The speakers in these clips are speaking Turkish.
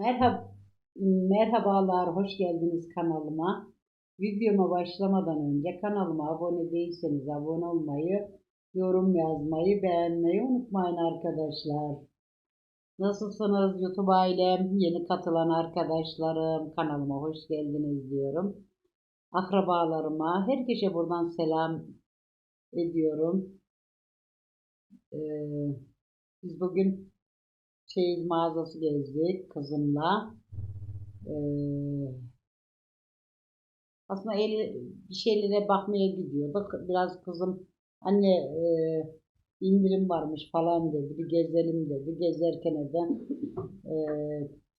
Merhaba, merhabalar, hoş geldiniz kanalıma. Videoma başlamadan önce kanalıma abone değilseniz abone olmayı, yorum yazmayı, beğenmeyi unutmayın arkadaşlar. Nasılsınız YouTube ailem, yeni katılan arkadaşlarım, kanalıma hoş geldiniz diyorum. Akrabalarıma, herkese buradan selam ediyorum. Ee, biz bugün çeyiz mağazası gezdik kızımla. Ee, aslında el, bir şeylere bakmaya gidiyorduk. Biraz kızım anne e, indirim varmış falan dedi. Bir gezelim dedi. Gezerken de e,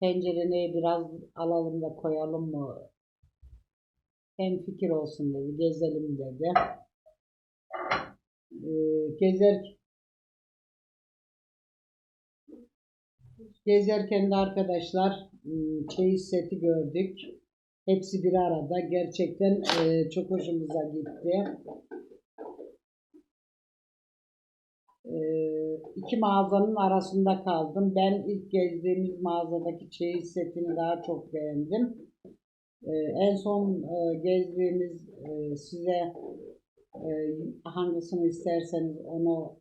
tencereni biraz alalım da koyalım mı? Hem fikir olsun dedi. Gezelim dedi. E, gezer Gezerken de arkadaşlar ım, çeyiz seti gördük. Hepsi bir arada. Gerçekten e, çok hoşumuza gitti. İki mağazanın arasında kaldım. Ben ilk gezdiğimiz mağazadaki çeyiz setini daha çok beğendim. En son e, gezdiğimiz size hangisini isterseniz onu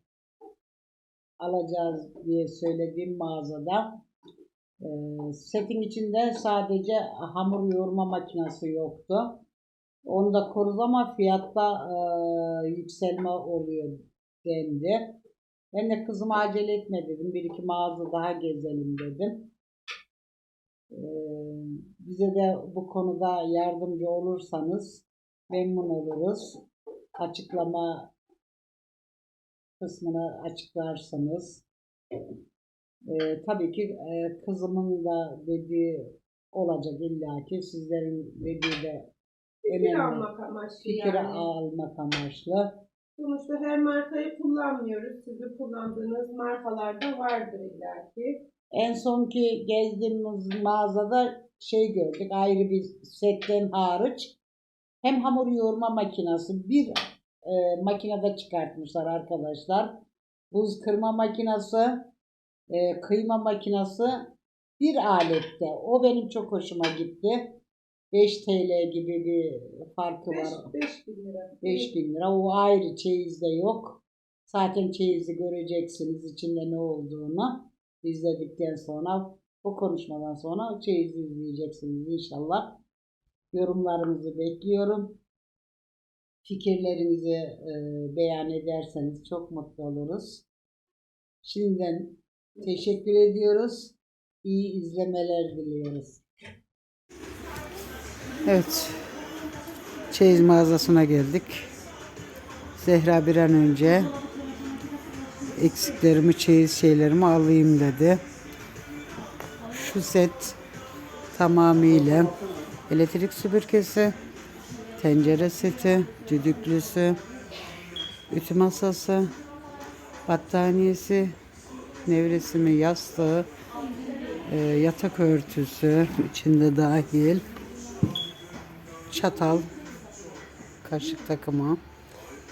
alacağız diye söylediğim mağazada e, setin içinde sadece hamur yoğurma makinesi yoktu. Onu da koruz ama fiyatta e, yükselme oluyor dendi. Ben de kızıma acele etme dedim. Bir iki mağaza daha gezelim dedim. E, bize de bu konuda yardımcı olursanız memnun oluruz. Açıklama kısmını açıklarsanız. Ee, tabii ki e, kızımın da dediği olacak illaki sizlerin dediği de Fikir önemli. almak amaçlı Fikir yani. almak amaçlı. Sonuçta her markayı kullanmıyoruz. Sizin kullandığınız markalar da vardır illaki. En sonki gezdiğimiz mağazada şey gördük ayrı bir setten hariç hem hamur yoğurma makinesi bir e, makinede çıkartmışlar arkadaşlar. Buz kırma makinesi, e, kıyma makinesi bir alette. O benim çok hoşuma gitti. 5 TL gibi bir farkı var. 5 bin lira. 5000 lira. O ayrı çeyizde yok. Zaten çeyizi göreceksiniz içinde ne olduğunu izledikten sonra bu konuşmadan sonra çeyizi izleyeceksiniz inşallah. Yorumlarınızı bekliyorum. Fikirlerinizi e, beyan ederseniz çok mutlu oluruz. Şimdiden teşekkür ediyoruz. İyi izlemeler diliyoruz. Evet. Çeyiz mağazasına geldik. Zehra bir an önce eksiklerimi, çeyiz şeylerimi alayım dedi. Şu set tamamıyla elektrik süpürgesi, tencere seti, düdüklüsü, ütü masası, battaniyesi, nevresimi, yastığı, e, yatak örtüsü içinde dahil, çatal, kaşık takımı,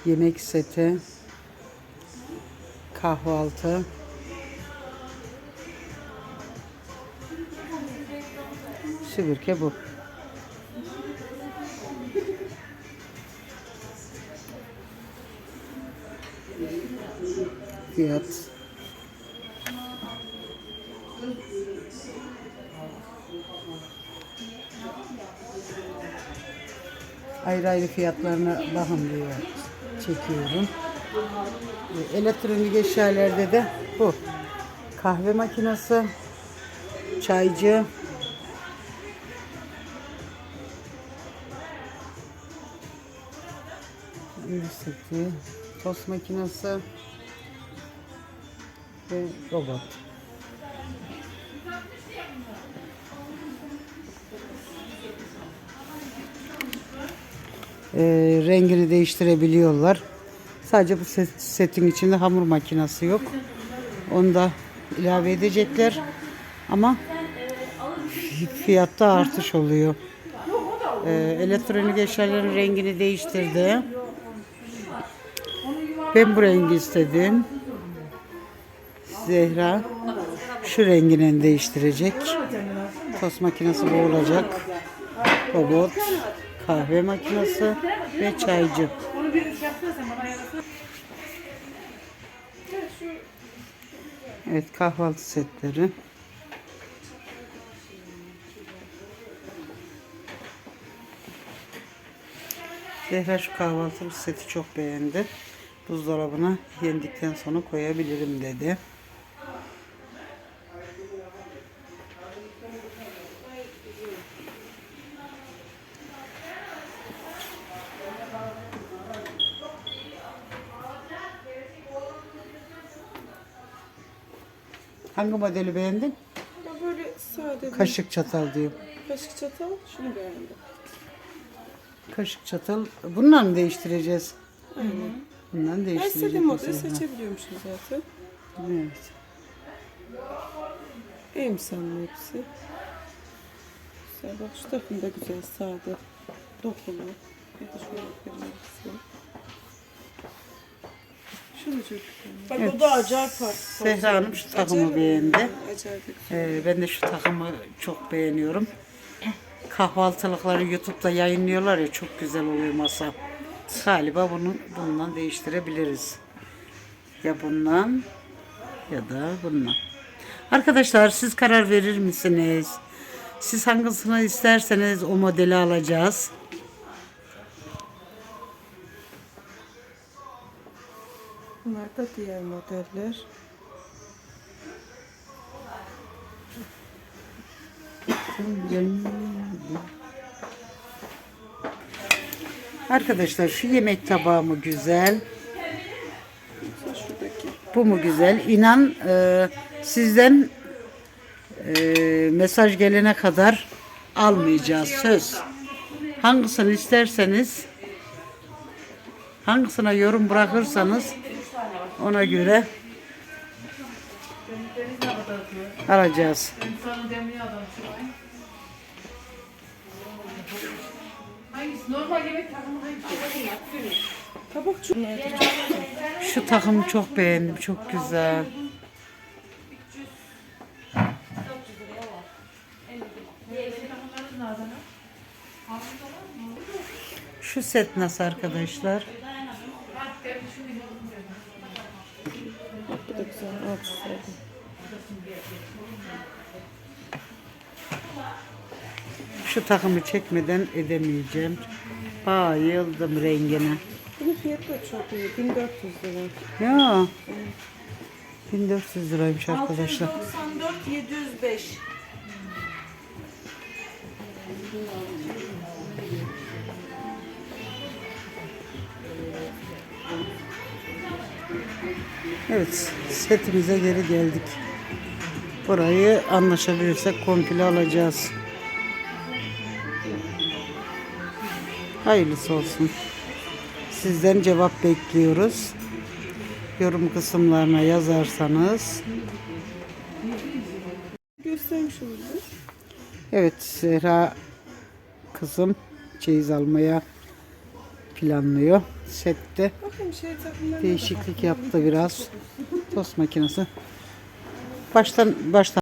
yemek seti, kahvaltı, süpürge bu. Fiyat. Ayrı ayrı fiyatlarına bakın diye çekiyorum. Elektronik eşyalarda de bu. Kahve makinesi, çaycı, seti, tost makinesi ve robot. Ee, rengini değiştirebiliyorlar. Sadece bu set- setin içinde hamur makinesi yok. Onu da ilave edecekler. Ama fiyatta artış oluyor. Ee, elektronik eşyaların rengini değiştirdi. Ben bu rengi istedim. Zehra şu rengini değiştirecek. Tost makinesi bu olacak. Robot, kahve makinesi ve çaycı. Evet kahvaltı setleri. Zehra şu kahvaltı seti çok beğendi. Buzdolabına yendikten sonra koyabilirim dedi. Hangi modeli beğendin? Ama böyle sade Kaşık çatal diyor. kaşık çatal şunu beğendim. Kaşık çatal. Bununla mı değiştireceğiz? Aynen. Bundan Her değiştireceğiz. istediğin modeli mesela. seçebiliyormuşsun zaten. Evet. Emsanlı hepsi. Güzel bak şu takım da güzel sade. Dokulu. Bir de şöyle yapayım hepsi. Şu da çok güzel. Bak Evet. o da acayip farklı. Zehra Hanım şu takımı Acayip- beğendi. Acayip. Ee, ben de şu takımı çok beğeniyorum. Kahvaltılıkları YouTube'da yayınlıyorlar ya çok güzel oluyor masa. Galiba bunu bundan değiştirebiliriz. Ya bundan ya da bundan. Arkadaşlar siz karar verir misiniz? Siz hangisini isterseniz o modeli alacağız. Bunlar da diğer modeller. Arkadaşlar şu yemek tabağı mı güzel? Bu mu güzel? İnan e, sizden e, mesaj gelene kadar almayacağız söz. Hangisini isterseniz hangisine yorum bırakırsanız ona göre alacağız. Normal yemek takımı Şu takımı çok beğendim. Çok güzel. Şu set nasıl arkadaşlar? Bu da güzel. Şu takımı çekmeden edemeyeceğim. Bayıldım rengine. Bunun fiyatı da çok iyi. 1400 lira. Ya. 1400 liraymış arkadaşlar. 94 705. Evet, setimize geri geldik. Burayı anlaşabilirsek komple alacağız. Hayırlısı olsun. Sizden cevap bekliyoruz. Yorum kısımlarına yazarsanız. Göstermiş oldu. Evet, Zehra kızım çeyiz almaya planlıyor. Sette şey değişiklik yaptı biraz. Tost makinesi. Baştan baştan